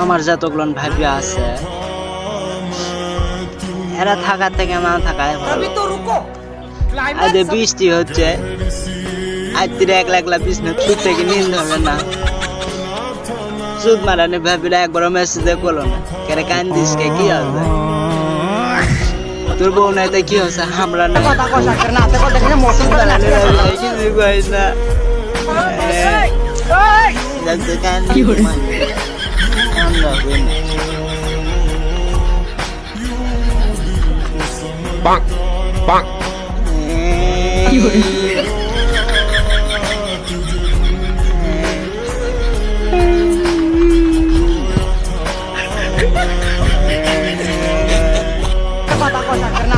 আমার যতগুলো ভাবি আছে এরা থাকার থেকে না থাকায় বৃষ্টি হচ্ছে আজ তিরে একলা একলা বিষ্ণু সুদ থেকে নিন হবে না। সুদ মারানি ভাবিরা একবার মেসেজে করল না। কেন কান্দিস কে কি হবে তোর বউ নাই কি হচ্ছে? আমরা না যাতে কান্দি আমরা হই না। bonk, bonk. কথা কষা করনা